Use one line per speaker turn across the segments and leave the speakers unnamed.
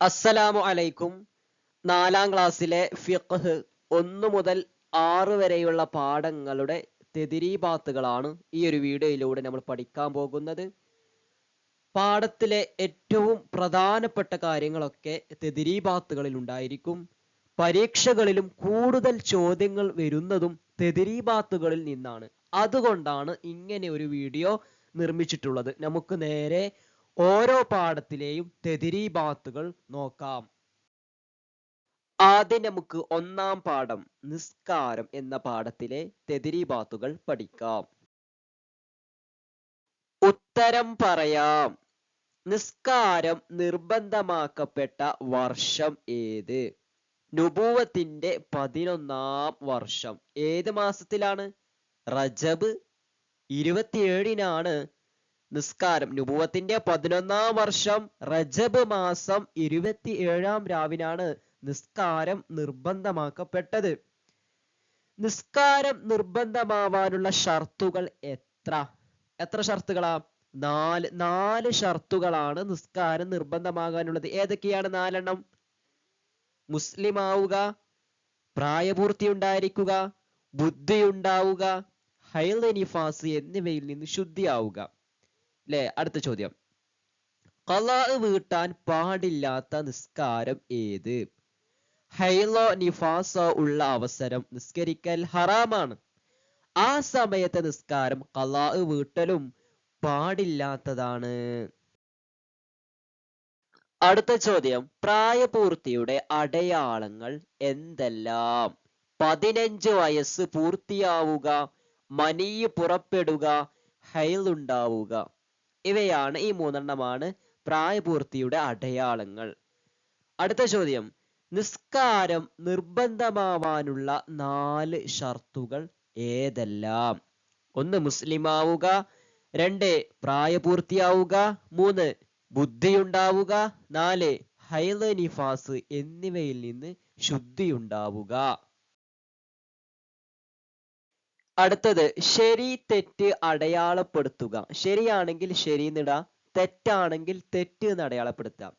അസ്സലാമു അലൈക്കും. നാലാം ക്ലാസ്സിലെ ഫിഖ് ഒന്ന് മുതൽ ആറ് വരെയുള്ള പാഠങ്ങളുടെ തെതിരീബാത്തുകളാണ് ഈ ഒരു വീഡിയോയിലൂടെ നമ്മൾ പഠിക്കാൻ പോകുന്നത്. പാഠത്തിലെ ഏറ്റവും പ്രധാനപ്പെട്ട കാര്യങ്ങളൊക്കെ തെതിരീബാത്തുകളിൽ ഉണ്ടായിരിക്കും. പരീക്ഷകളിലും കൂടുതൽ ചോദ്യങ്ങൾ വരുന്നതും തെതിരീബാത്തുകളിൽ നിന്നാണ്. അതുകൊണ്ടാണ് ഇങ്ങനെ ഒരു വീഡിയോ നിർമ്മിച്ചിട്ടുള്ളത്. നമുക്ക് നേരെ ഓരോ പാഠത്തിലെയും തെതിരീബാത്തുകൾ നോക്കാം. ആദ്യം നമുക്ക് ഒന്നാം പാഠം നിസ്കാരം എന്ന പാഠത്തിലെ തെതിരീബാത്തുകൾ പഠിക്കാം. ഉത്തരം പറയാം. നിസ്കാരം നിർബന്ധമാക്കപ്പെട്ട വർഷം ഏത്? നുപൂവത്തിന്റെ പതിനൊന്നാം വർഷം. ഏത് മാസത്തിലാണ്? റജബ് ഇരുപത്തിയേഴിനാണ് നിസ്കാരം. നുബുവത്തിന്റെ പതിനൊന്നാം വർഷം റജബ് മാസം ഇരുപത്തി ഏഴാം രാവിനാണ് നിസ്കാരം നിർബന്ധമാക്കപ്പെട്ടത്. നിസ്കാരം നിർബന്ധമാവാനുള്ള ഷർത്തുകൾ എത്ര? എത്ര ഷർത്തുകളാ? നാല് നാല് ഷർത്തുകളാണ് നിസ്കാരം നിർബന്ധമാകാനുള്ളത്. ഏതൊക്കെയാണ് നാലെണ്ണം? മുസ്ലിം ആവുക പ്രായപൂർത്തി ഉണ്ടായിരിക്കുക ബുദ്ധി ഉണ്ടാവുക ഹൈൽ നിഫാസ് എന്നിവയിൽ നിന്ന് ശുദ്ധിയാവുക. അല്ലെ അടുത്ത ചോദ്യം. ഖലാ വീട്ടാൻ പാടില്ലാത്ത നിസ്കാരം ഏത്? ഹൈലോ നിഫാസോ ഉള്ള അവസരം നിസ്കരിക്കൽ ഹറാമാണ്. ആ സമയത്തെ നിസ്കാരം ഖലാ വീട്ടലും പാടില്ലാത്തതാണ്. അടുത്ത ചോദ്യം. പ്രായപൂർത്തിയുടെ അടയാളങ്ങൾ എന്തെല്ലാം? പതിനഞ്ച് വയസ്സ് പൂർത്തിയാവുക മനീ പുറപ്പെടുക ഹൈൽ ഉണ്ടാവുക ഇവയാണ് ഈ മൂന്നെണ്ണമാണ് പ്രായപൂർത്തിയുടെ അടയാളങ്ങൾ. അടുത്ത ചോദ്യം. നിസ്കാരം നിർബന്ധമാവാനുള്ള നാല് ഷർത്തുകൾ ഏതെല്ലാം? ഒന്ന് മുസ്ലിമാവുക. രണ്ട് പ്രായപൂർത്തിയാവുക. മൂന്ന് ബുദ്ധിയുണ്ടാവുക. നാല് ഹൈല നിഫാസ് എന്നിവയിൽ നിന്ന് ശുദ്ധിയുണ്ടാവുക. അടുത്തത് ശരി തെറ്റ് അടയാളപ്പെടുത്തുക. ശരിയാണെങ്കിൽ ശരി എന്നിടാം തെറ്റാണെങ്കിൽ തെറ്റ് എന്ന് അടയാളപ്പെടുത്താം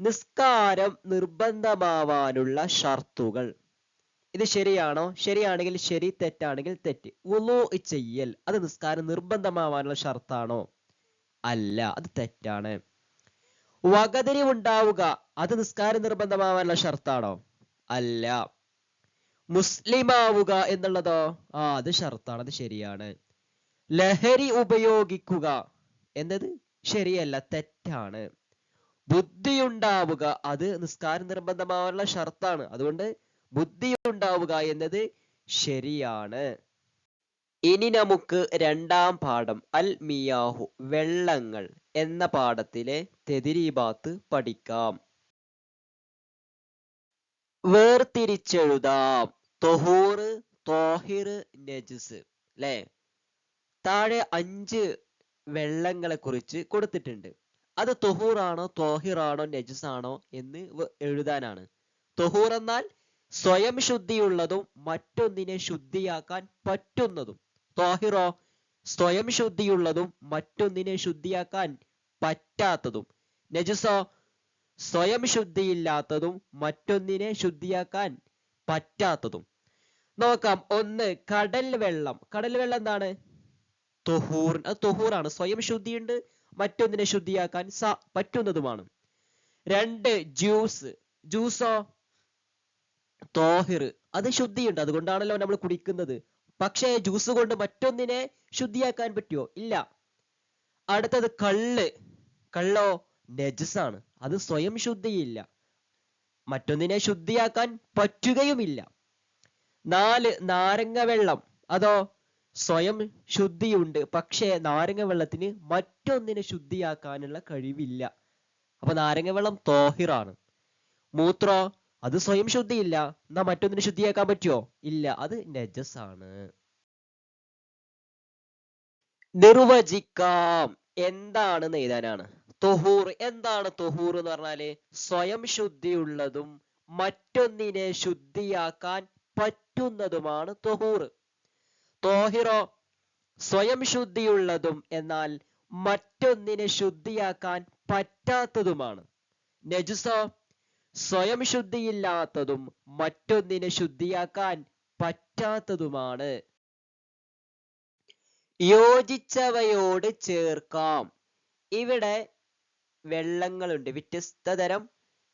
നിസ്കാരം നിർബന്ധമാവാനുള്ള ഷർത്തുകൾ. ഇത് ശരിയാണോ? ശരിയാണെങ്കിൽ ശരി തെറ്റാണെങ്കിൽ തെറ്റ്. ഉളു ചെയ്യൽ അത് നിസ്കാരം നിർബന്ധമാവാനുള്ള ഷർത്താണോ? അല്ല അത് തെറ്റാണ്. വകതിരിവുണ്ടാവുക അത് നിസ്കാരം നിർബന്ധമാവാനുള്ള ഷർത്താണോ? അല്ല. മുസ്ലിമാവുക എന്നുള്ളതോ? ആ അത് ഷർത്താണ് അത് ശരിയാണ്. ലഹരി ഉപയോഗിക്കുക എന്നത് ശരിയല്ല തെറ്റാണ്. ബുദ്ധി ഉണ്ടാവുക അത് നിസ്കാരം നിർബന്ധമാവാനുള്ള ഷർത്താണ്. അതുകൊണ്ട് ബുദ്ധി ഉണ്ടാവുക എന്നത് ശരിയാണ്. ഇനി നമുക്ക് രണ്ടാം പാഠം അൽ മിയാഹു വെള്ളങ്ങൾ എന്ന പാഠത്തിലെ തെതിരീബാത്ത് പഠിക്കാം. വേർതിരിച്ചെഴുതാം. തൊഹൂറ് തോഹിർ നജിസ് അല്ലെ താഴെ അഞ്ച് വെള്ളങ്ങളെ കുറിച്ച് കൊടുത്തിട്ടുണ്ട്. അത് തൊഹൂറാണോ തോഹിറാണോ നജിസ് ആണോ എന്ന് എഴുതാനാണ്. തൊഹൂർ എന്നാൽ സ്വയം ശുദ്ധിയുള്ളതും മറ്റൊന്നിനെ ശുദ്ധിയാക്കാൻ പറ്റുന്നതും. തോഹിറോ സ്വയം ശുദ്ധിയുള്ളതും മറ്റൊന്നിനെ ശുദ്ധിയാക്കാൻ പറ്റാത്തതും. നജസോ സ്വയം ശുദ്ധിയില്ലാത്തതും മറ്റൊന്നിനെ ശുദ്ധിയാക്കാൻ പറ്റാത്തതും. നോക്കാം. ഒന്ന് കടൽ വെള്ളം. കടൽ വെള്ളം എന്താണ്? തൊഹൂർ. അത് തൊഹൂറാണ്. സ്വയം ശുദ്ധിയുണ്ട്. മറ്റൊന്നിനെ ശുദ്ധിയാക്കാൻ സ പറ്റുന്നതുമാണ്. രണ്ട് ജ്യൂസ്. ജ്യൂസോ? തോഹിർ. അത് ശുദ്ധിയുണ്ട്. അതുകൊണ്ടാണല്ലോ നമ്മൾ കുടിക്കുന്നത്. പക്ഷേ ജ്യൂസ് കൊണ്ട് മറ്റൊന്നിനെ ശുദ്ധിയാക്കാൻ പറ്റുമോ ഇല്ല. അടുത്തത് കള്ള്. കള്ളോ? നജസാണ്. അത് സ്വയം ശുദ്ധിയില്ല. മറ്റൊന്നിനെ ശുദ്ധിയാക്കാൻ പറ്റുകയുമില്ല. നാല് നാരങ്ങ വെള്ളം അതോ സ്വയം ശുദ്ധിയുണ്ട്. പക്ഷേ നാരങ്ങ വെള്ളത്തിന് മറ്റൊന്നിനെ ശുദ്ധിയാക്കാനുള്ള കഴിവില്ല. അപ്പൊ നാരങ്ങ വെള്ളം തോഹിറാണ്. മൂത്രോ അത് സ്വയം ശുദ്ധിയില്ല. എന്നാ മറ്റൊന്നിനെ ശുദ്ധിയാക്കാൻ പറ്റുമോ ഇല്ല അത് നജസ് ആണ് നിർവചിക്കാം. എന്താണ് എഴുതാനാണ്. തൊഹൂർ. എന്താണ് തൊഹൂർ എന്ന് പറഞ്ഞാൽ? സ്വയം ശുദ്ധിയുള്ളതും മറ്റൊന്നിനെ ശുദ്ധിയാക്കാൻ പറ്റുന്നതുമാണ് തൊഹൂർ. തോഹിറോ സ്വയം ശുദ്ധിയുള്ളതും എന്നാൽ മറ്റൊന്നിനെ ശുദ്ധിയാക്കാൻ പറ്റാത്തതുമാണ്. നജുസോ സ്വയം ശുദ്ധിയില്ലാത്തതും മറ്റൊന്നിനെ ശുദ്ധിയാക്കാൻ പറ്റാത്തതുമാണ്. യോജിച്ചവയോട് ചേർക്കാം. ഇവിടെ വെള്ളങ്ങളുണ്ട് വ്യത്യസ്ത തരം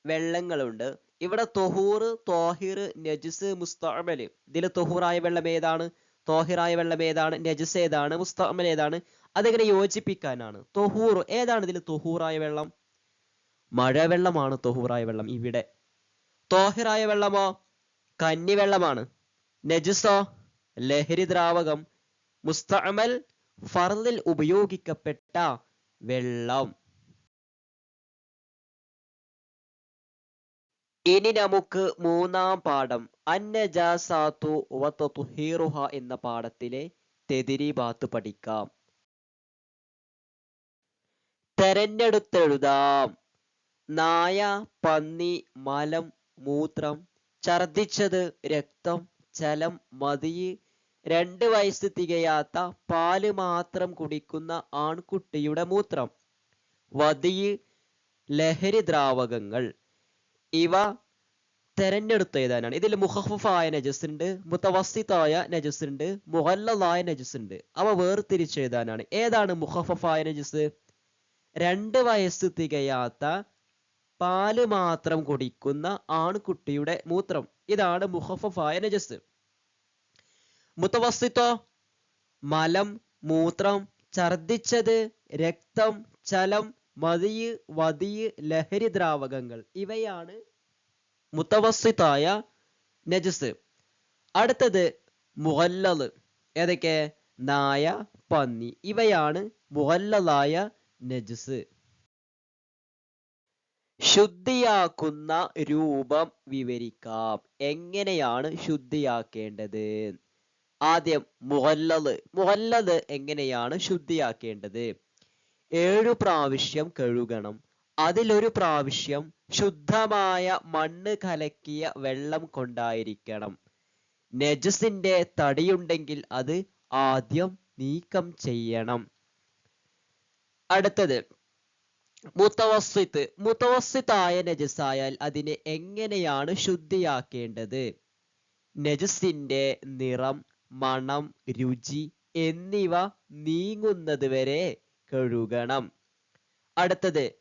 വെള്ളങ്ങളുണ്ട്. ഇവിടെ തൊഹൂർ തോഹിർ നജിസ് മുസ്തഅമൽ. ഇതിൽ തൊഹൂറായ വെള്ളം ഏതാണ്? തോഹിറായ വെള്ളം ഏതാണ്? നജിസ് ഏതാണ്? മുസ്തഅമൽ ഏതാണ്? അതെങ്ങനെ യോജിപ്പിക്കാനാണ്. തൊഹൂർ ഏതാണ് ഇതിൽ തൊഹൂറായ വെള്ളം? മഴവെള്ളമാണ് തൊഹൂറായ വെള്ളം ഇവിടെ. തോഹിറായ വെള്ളമോ? കന്നി വെള്ളമാണ് നജിസോ? ലഹരി ദ്രാവകം. മുസ്തഅമൽ ഫർദിൽ ഉപയോഗിക്കപ്പെട്ട വെള്ളം. ഇനി നമുക്ക് മൂന്നാം പാഠം. അന്നജാസാത്തു വത്തുഹീറുഹ എന്ന പാഠത്തിലെ തെതിരിബാത്ത് പഠിക്കാം. തെരഞ്ഞെടുത്തെഴുതാം. നായ പന്നി മലം മൂത്രം ഛർദിച്ചത് രക്തം ചലം മതിയ് രണ്ട് വയസ്സ് തികയാത്ത പാൽ മാത്രം കുടിക്കുന്ന ആൺകുട്ടിയുടെ മൂത്രം. വതിയ് ലഹരി ദ്രാവകങ്ങൾ. ഇവ തെരഞ്ഞെടുത്ത് എഴുതാനാണ്. ഇതിൽ മുഹഫായ നജസ് ഉണ്ട് മുത്തവസ്തിത്തായ നജസ് ഉണ്ട് മുഹല്ലലായ നജസ് ഉണ്ട് അവ വേർതിരിച്ച് എഴുതാനാണ്. ഏതാണ് മുഹഫായ നജസ് രണ്ട് വയസ്സ് തികയാത്ത പാൽ മാത്രം കുടിക്കുന്ന ആൺകുട്ടിയുടെ മൂത്രം. ഇതാണ് മുഹഫായ നജസ് മുത്തവസ്തിത്വ മലം മൂത്രം ഛർദിച്ചത് രക്തം ചലം മതിയ് വതിയ് ലഹരി ദ്രാവകങ്ങൾ. ഇവയാണ് മുത്തവസ്സിത്തായ നജസ്. അടുത്തത് മുഹല്ലത് ഏതൊക്കെ? നായ പന്നി. ഇവയാണ് മുഹല്ലതായ നജസ്. ശുദ്ധിയാക്കുന്ന രൂപം വിവരിക്കാം. എങ്ങനെയാണ് ശുദ്ധിയാക്കേണ്ടത്? ആദ്യം മുഹല്ലത് മുഹല്ലത് എങ്ങനെയാണ് ശുദ്ധിയാക്കേണ്ടത്? ഏഴു പ്രാവശ്യം കഴുകണം. അതിലൊരു പ്രാവശ്യം ശുദ്ധമായ മണ്ണ് കലക്കിയ വെള്ളം കൊണ്ടായിരിക്കണം. നജസിന്റെ തടിയുണ്ടെങ്കിൽ അത് ആദ്യം നീക്കം ചെയ്യണം. അടുത്തത് മുത്തവസ്സിത്ത്. മുത്തവസ്സിത്തായ നജസായാൽ അതിനെ എങ്ങനെയാണ് ശുദ്ധിയാക്കേണ്ടത്? നജസിന്റെ നിറം മണം രുചി എന്നിവ നീങ്ങുന്നത് വരെ കഴുകണം. അടുത്തത്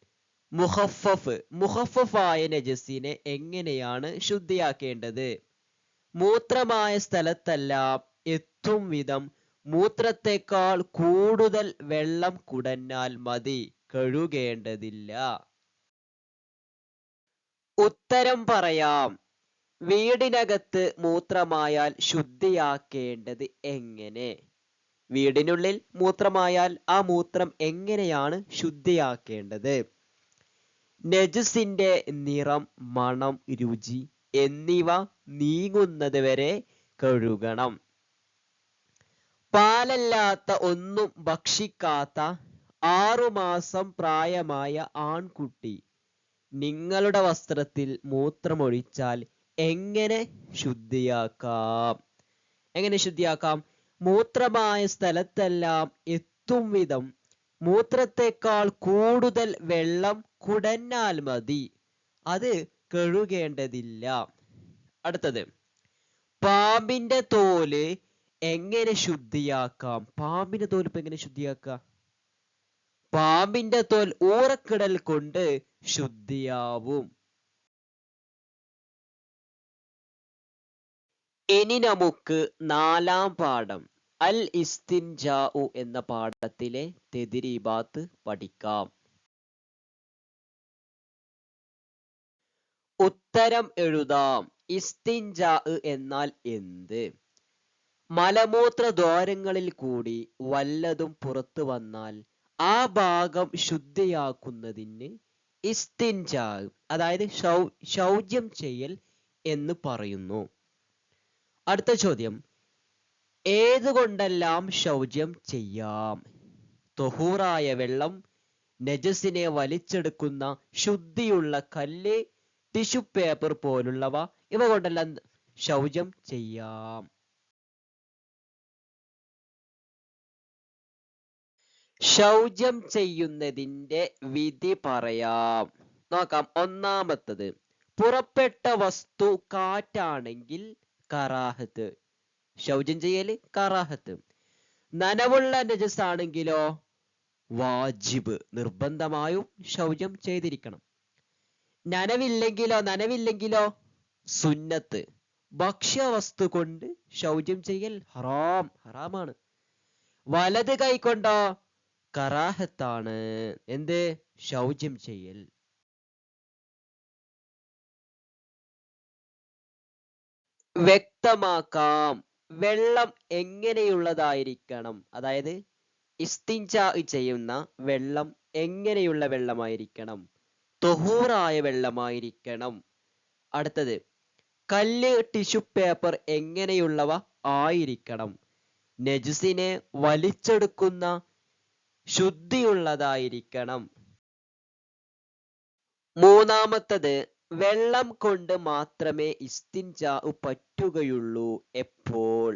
മുഹഫഫ്. മുഹഫഫായ നജസിനെ എങ്ങനെയാണ് ശുദ്ധിയാക്കേണ്ടത്? മൂത്രമായ സ്ഥലത്തെല്ലാം എത്തും വിധം മൂത്രത്തെക്കാൾ കൂടുതൽ വെള്ളം കുടഞ്ഞാൽ മതി. കഴുകേണ്ടതില്ല. ഉത്തരം പറയാം. വീടിനകത്ത് മൂത്രമായാൽ ശുദ്ധിയാക്കേണ്ടത് എങ്ങനെ? വീടിനുള്ളിൽ മൂത്രമായാൽ ആ മൂത്രം എങ്ങനെയാണ് ശുദ്ധിയാക്കേണ്ടത്? നജസിന്റെ നിറം മണം രുചി എന്നിവ നീങ്ങുന്നത് വരെ കഴുകണം. പാലല്ലാത്ത ഒന്നും ഭക്ഷിക്കാത്ത ആറുമാസം പ്രായമായ ആൺകുട്ടി നിങ്ങളുടെ വസ്ത്രത്തിൽ മൂത്രമൊഴിച്ചാൽ എങ്ങനെ ശുദ്ധിയാക്കാം? എങ്ങനെ ശുദ്ധിയാക്കാം? മൂത്രമായ സ്ഥലത്തെല്ലാം എത്തും വിധം മൂത്രത്തെക്കാൾ കൂടുതൽ വെള്ളം കുടഞ്ഞാൽ മതി. അത് കഴുകേണ്ടതില്ല. അടുത്തത് പാമ്പിന്റെ തോൽ എങ്ങനെ ശുദ്ധിയാക്കാം? പാമ്പിന്റെ തോൽ ഇപ്പൊ എങ്ങനെ ശുദ്ധിയാക്കാം പാമ്പിന്റെ തോൽ ഊറക്കിടൽ കൊണ്ട് ശുദ്ധിയാവും. ഇനി നമുക്ക് നാലാം പാഠം അൽ ഇസ്തിൻജാഉ എന്ന പാഠത്തിലെ തെതിരിബാത്ത് പഠിക്കാം. ഉത്തരം എഴുതാം. ഇസ്തിൻജാ എന്നാൽ എന്ത്? മലമൂത്ര ദ്വാരങ്ങളിൽ കൂടി വല്ലതും പുറത്തു വന്നാൽ ആ ഭാഗം ശുദ്ധിയാക്കുന്നതിന് ഇസ്തിൻജാ അതായത് ശൗ ശൗചം ചെയ്യൽ എന്ന് പറയുന്നു. അടുത്ത ചോദ്യം. ഏതുകൊണ്ടെല്ലാം ശൗചം ചെയ്യാം? തൊഹൂറായ വെള്ളം നജസിനെ വലിച്ചെടുക്കുന്ന ശുദ്ധിയുള്ള കല്ല് ടിഷ്യൂ പേപ്പർ പോലുള്ളവ ഇവ കൊണ്ടെല്ലാം ശൗചം ചെയ്യാം. ശൗചം ചെയ്യുന്നതിന്റെ വിധി പറയാം. നോക്കാം ഒന്നാമത്തത്. പുറപ്പെട്ട വസ്തു കാറ്റാണെങ്കിൽ കറാഹത്ത്. ശൗചം ചെയ്യൽ കറാഹത്ത്. നനവുള്ള നജസ് ആണെങ്കിലോ വാജിബ് നിർബന്ധമായും ശൗചം ചെയ്തിരിക്കണം. നനവില്ലെങ്കിലോ നനവില്ലെങ്കിലോ സുന്നത്ത്. ഭക്ഷ്യവസ്തു കൊണ്ട് ശൗചം ചെയ്യൽ ഹറാം ഹറാമാണ്. വലത് കൈ കൊണ്ടോ കറാഹത്താണ്. എന്ത്? ശൗചം ചെയ്യൽ. വ്യക്തമാക്കാം. വെള്ളം എങ്ങനെയുള്ളതായിരിക്കണം? അതായത് ഇസ്തിഞ്ച ചെയ്യുന്ന വെള്ളം എങ്ങനെയുള്ള വെള്ളമായിരിക്കണം? തൊഹൂറായ വെള്ളമായിരിക്കണം. അടുത്തത് കല്ല് ടിഷ്യൂ പേപ്പർ എങ്ങനെയുള്ളവ ആയിരിക്കണം? നജസിനെ വലിച്ചെടുക്കുന്ന ശുദ്ധിയുള്ളതായിരിക്കണം. മൂന്നാമത്തത് വെള്ളം കൊണ്ട് മാത്രമേ ഇസ്തിൻജാഉ പറ്റുകയുള്ളൂ എപ്പോൾ?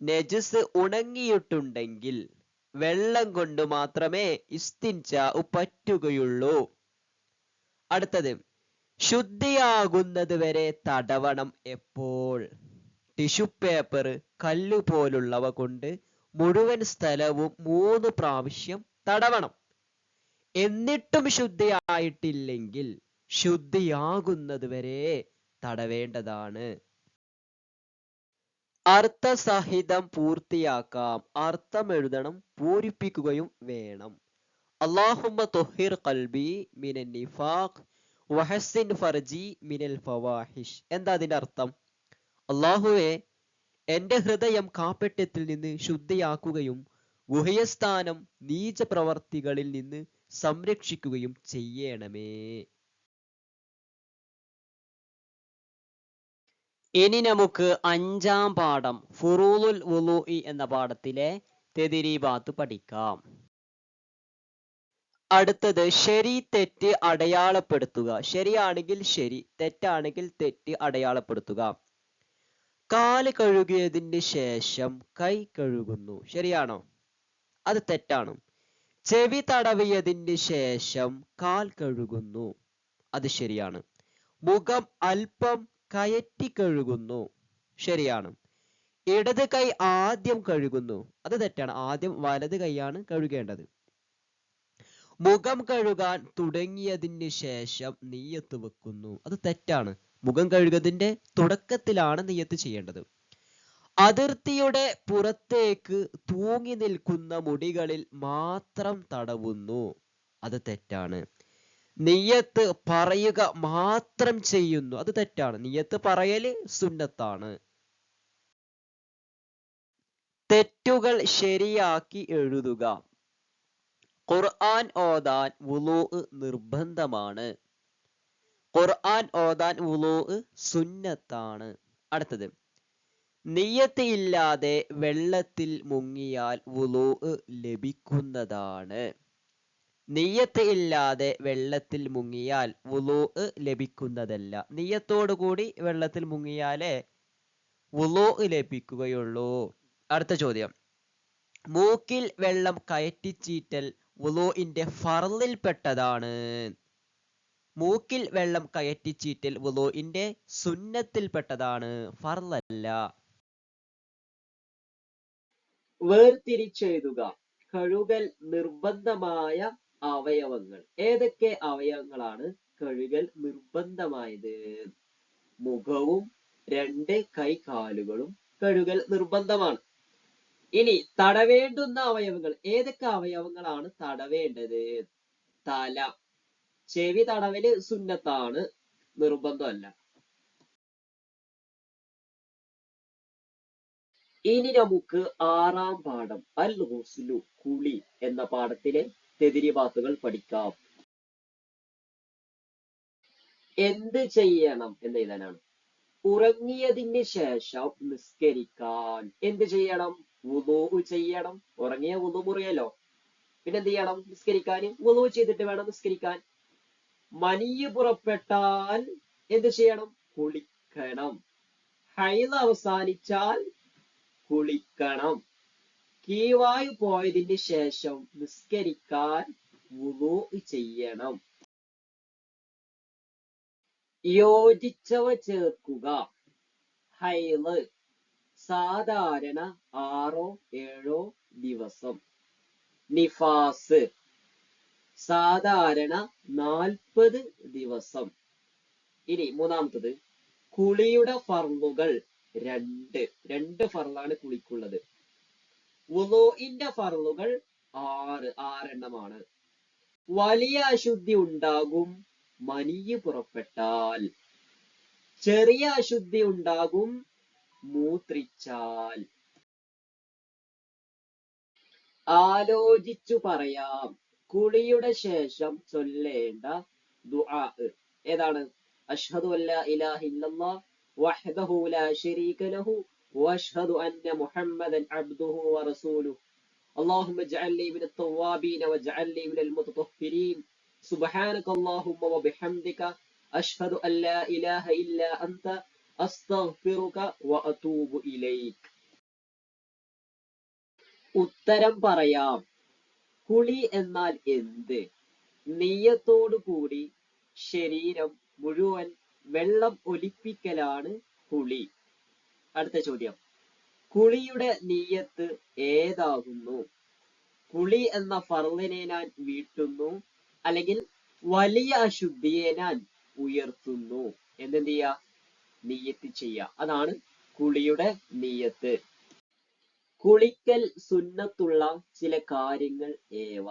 നജസ് ഉണങ്ങിയിട്ടുണ്ടെങ്കിൽ വെള്ളം കൊണ്ട് മാത്രമേ ഇസ്തിൻജാഉ പറ്റുകയുള്ളൂ. അടുത്തത് ശുദ്ധിയാകുന്നത് വരെ തടവണം എപ്പോൾ? ടിഷ്യൂ പേപ്പർ കല്ല് പോലുള്ളവ കൊണ്ട് മുഴുവൻ സ്ഥലവും മൂന്ന് പ്രാവശ്യം തടവണം. എന്നിട്ടും ശുദ്ധിയായിട്ടില്ലെങ്കിൽ ശുദ്ധിയാകുന്നത് വരെ തടവേണ്ടതാണ്. അർത്ഥസഹിതം പൂർത്തിയാക്കാം. അർത്ഥം എഴുതണം പൂരിപ്പിക്കുകയും വേണം. അള്ളാഹുമ്മ തൊഹിർ കൽബി മിനൻ നിഫാഖ് വഹസിൻ ഫർജി മിനൽ ഫവാഹിഷ്. എന്താ അതിന്റെ അർത്ഥം? അള്ളാഹുവെ എന്റെ ഹൃദയം കാപ്പട്യത്തിൽ നിന്ന് ശുദ്ധിയാക്കുകയും ഗുഹയസ്ഥാനം നീച പ്രവർത്തികളിൽ നിന്ന് സംരക്ഷിക്കുകയും ചെയ്യണമേ. ഇനി നമുക്ക് അഞ്ചാം പാഠം ഫുറൂലുൽ വുലൂഇ എന്ന പാഠത്തിലെ തെതിരീബാത്ത് പഠിക്കാം. അടുത്തത് ശരി തെറ്റ് അടയാളപ്പെടുത്തുക. ശരിയാണെങ്കിൽ ശരി തെറ്റാണെങ്കിൽ തെറ്റ് അടയാളപ്പെടുത്തുക. കാൽ കഴുകിയതിന് ശേഷം കൈ കഴുകുന്നു. ശരിയാണോ? അത് തെറ്റാണ്. ചെവി തടവിയതിന് ശേഷം കാൽ കഴുകുന്നു. അത് ശരിയാണ്. മുഖം അല്പം കയറ്റി കഴുകുന്നു. ശരിയാണ്. ഇടത് കൈ ആദ്യം കഴുകുന്നു. അത് തെറ്റാണ്. ആദ്യം വലത് കൈയാണ് കഴുകേണ്ടത്. മുഖം കഴുകാൻ തുടങ്ങിയതിന് ശേഷം നീയത്ത് വെക്കുന്നു. അത് തെറ്റാണ്. മുഖം കഴുകതിന്റെ തുടക്കത്തിലാണ് നീയത്ത് ചെയ്യേണ്ടത്. അതിർത്തിയുടെ പുറത്തേക്ക് തൂങ്ങി നിൽക്കുന്ന മുടികളിൽ മാത്രം തടവുന്നു. അത് തെറ്റാണ്. നിയ്യത്ത് പറയുക മാത്രം ചെയ്യുന്നു. അത് തെറ്റാണ്. നിയ്യത്ത് പറയൽ സുന്നത്താണ്. തെറ്റുകൾ ശരിയാക്കി എഴുതുക. ഖുർആൻ ഓതാൻ വുലൂ നിർബന്ധമാണ്. ഖുർആൻ ഓതാൻ വുലൂ സുന്നത്താണ്. അടുത്തത്. നെയ്യത്ത് ഇല്ലാതെ വെള്ളത്തിൽ മുങ്ങിയാൽ വുലൂ ലഭിക്കുന്നതാണ്. നിയ്യത്ത് ഇല്ലാതെ വെള്ളത്തിൽ മുങ്ങിയാൽ വുളൂ ലഭിക്കുന്നതല്ല. നിയ്യത്തോടു കൂടി വെള്ളത്തിൽ മുങ്ങിയാലേ വുളൂ ലഭിക്കുകയുള്ളൂ. അടുത്ത ചോദ്യം. മൂക്കിൽ വെള്ളം കയറ്റിച്ചീറ്റൽ വുളൂഇന്റെ ഫറലിൽപ്പെട്ടതാണ് മൂക്കിൽ വെള്ളം കയറ്റിച്ചീറ്റൽ വുളൂഇന്റെ സുന്നത്തിൽപ്പെട്ടതാണ് ഫറലല്ല. വേർതിരിച്ചെഴുതുക. കഴുകൽ നിർബന്ധമായ അവയവങ്ങൾ. ഏതൊക്കെ അവയവങ്ങളാണ് കഴുകൽ നിർബന്ധമായത്? മുഖവും രണ്ട് കൈകാലുകളും കഴുകൽ നിർബന്ധമാണ്. ഇനി തടവേണ്ടുന്ന അവയവങ്ങൾ. ഏതൊക്കെ അവയവങ്ങളാണ് തടവേണ്ടത്? തല. ചെവി തടവൽ സുന്നത്താണ്. നിർബന്ധമല്ല. ഇനി നമുക്ക് ആറാം പാഠം അൽ ഹുസ്ലു കുളി എന്ന പാഠത്തിലെ തെതിരിവാത്തുകൾ പഠിക്കാം. എന്ത് ചെയ്യണം എന്ന് എഴുതാനാണ്. ഉറങ്ങിയതിന് ശേഷം നിസ്കരിക്കാൻ എന്ത് ചെയ്യണം? വുളൂ ചെയ്യണം. ഉറങ്ങിയ വുളു മുറിയല്ലോ പിന്നെ എന്ത് ചെയ്യണം? നിസ്കരിക്കാൻ. വുളു ചെയ്തിട്ട് വേണം നിസ്കരിക്കാൻ. മനിയ് പുറപ്പെട്ടാൽ എന്ത് ചെയ്യണം? കുളിക്കണം. ഹൈദ് അവസാനിച്ചാൽ കുളിക്കണം. കീവായു പോയതിന് ശേഷം നിസ്കരിക്കാൻ വുളു ചെയ്യണം.
യോജിച്ചവ ചേർക്കുക. ഹൈൾ. സാധാരണ ആറോ ഏഴോ ദിവസം. നിഫാസ്. സാധാരണ നാൽപ്പത് ദിവസം. ഇനി മൂന്നാമത്തത്. കുളിയുടെ ഫർവുകൾ രണ്ട്. രണ്ട് ഫർളാണ് കുളിക്കുള്ളത്. വുളൂഇന്റെ ഫർളുകൾ ആറ് ആറെണ്ണമാണ്. വലിയ അശുദ്ധി ഉണ്ടാകും മനിയ് പുറപ്പെട്ടാൽ. ചെറിയ അശുദ്ധി ഉണ്ടാകും മൂത്രിച്ചാൽ. ആലോചിച്ചു പറയാം കുളിയുടെ ശേഷം ചൊല്ലേണ്ട ദുആ. ഏതാണ്? അഷ്ഹദു അല്ലാ ഇലാഹ ഇല്ലല്ലാഹ് വഹ്ദഹു ലാ ശരീക ലഹു വഅഷ്ഹദു അന്ന മുഹമ്മദൻ അബ്ദുഹു വറസൂലുഹു اللهم اجعلني من التوابين واجعلني من المتطهرين سبحانك اللهم وبحمدك أشهد أن لا إله إلا أنت أستغفرك وأتوب إليك ഉത്തരം പറയാം കുളി എന്നാൽ എന്ത് നീയത്തോടു കൂടി ശരീരം മുഴുവൻ വെള്ളം ഒലിപ്പിക്കലാണ് കുളി അടുത്ത ചോദ്യം. കുളിയുടെ നീയത്ത് ഏതാകുന്നു? കുളി എന്ന ഫർളിനെ ഞാൻ വീട്ടുന്നു അല്ലെങ്കിൽ വലിയ അശുദ്ധിയെ ഞാൻ ഉയർത്തുന്നു. എന്തെന്ത് ചെയ്യ? നീയത്ത് ചെയ്യുക അതാണ് കുളിയുടെ നീയത്ത്. കുളിക്കൽ സുന്നത്തുള്ള ചില കാര്യങ്ങൾ ഏവ?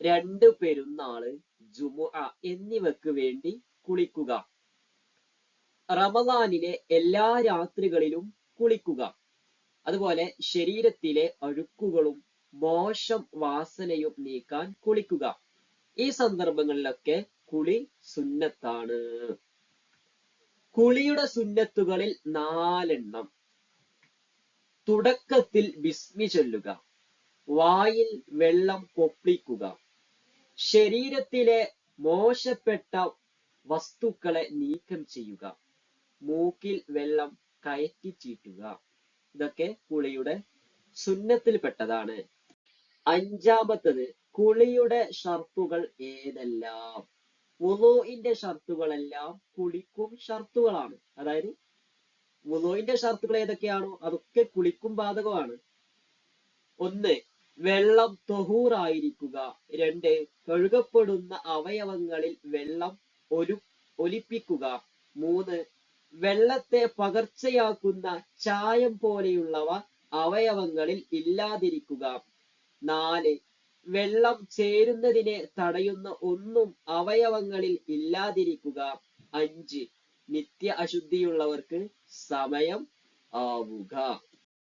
രണ്ട് പെരുന്നാൾ ജുമുഅ എന്നിവക്ക് വേണ്ടി കുളിക്കുക. റമദാനിലെ എല്ലാ രാത്രികളിലും കുളിക്കുക. അതുപോലെ ശരീരത്തിലെ അഴുക്കുകളും മോശം വാസനയും നീക്കാൻ കുളിക്കുക. ഈ സന്ദർഭങ്ങളിലൊക്കെ കുളി സുന്നത്താണ്. കുളിയുടെ സുന്നത്തുകളിൽ നാലെണ്ണം. തുടക്കത്തിൽ ബിസ്മി ചൊല്ലുക. വായിൽ വെള്ളം പൊപ്പിക്കുക ശരീരത്തിലെ മോശപ്പെട്ട വസ്തുക്കളെ നീക്കം ചെയ്യുക. മൂക്കിൽ വെള്ളം കയറ്റി ചീറ്റുക. ഇതൊക്കെ കുളിയുടെ സുന്നത്തിൽപ്പെട്ടതാണ്. അഞ്ചാമത്തത് കുളിയുടെ ഷർത്തുകൾ ഏതെല്ലാം? വുളുഇന്റെ ഷർത്തുകളെല്ലാം കുളിക്കും ഷർത്തുകളാണ്. അതായത് വുളുഇന്റെ ഷർത്തുകൾ ഏതൊക്കെയാണോ അതൊക്കെ കുളിക്കും ബാധകമാണ്. ഒന്ന് വെള്ളം തൊഹൂറായിരിക്കുക. രണ്ട് കഴുകപ്പെടുന്ന അവയവങ്ങളിൽ വെള്ളം ഒരു ഒലിപ്പിക്കുക. മൂന്ന് വെള്ളത്തെ പകർച്ചയാക്കുന്ന ചായം പോലെയുള്ളവ അവയവങ്ങളിൽ ഇല്ലാതിരിക്കുക. നാല് വെള്ളം ചേരുന്നതിനെ തടയുന്ന ഒന്നും അവയവങ്ങളിൽ ഇല്ലാതിരിക്കുക. അഞ്ച് നിത്യ അശുദ്ധിയുള്ളവർക്ക് സമയം ആവുക.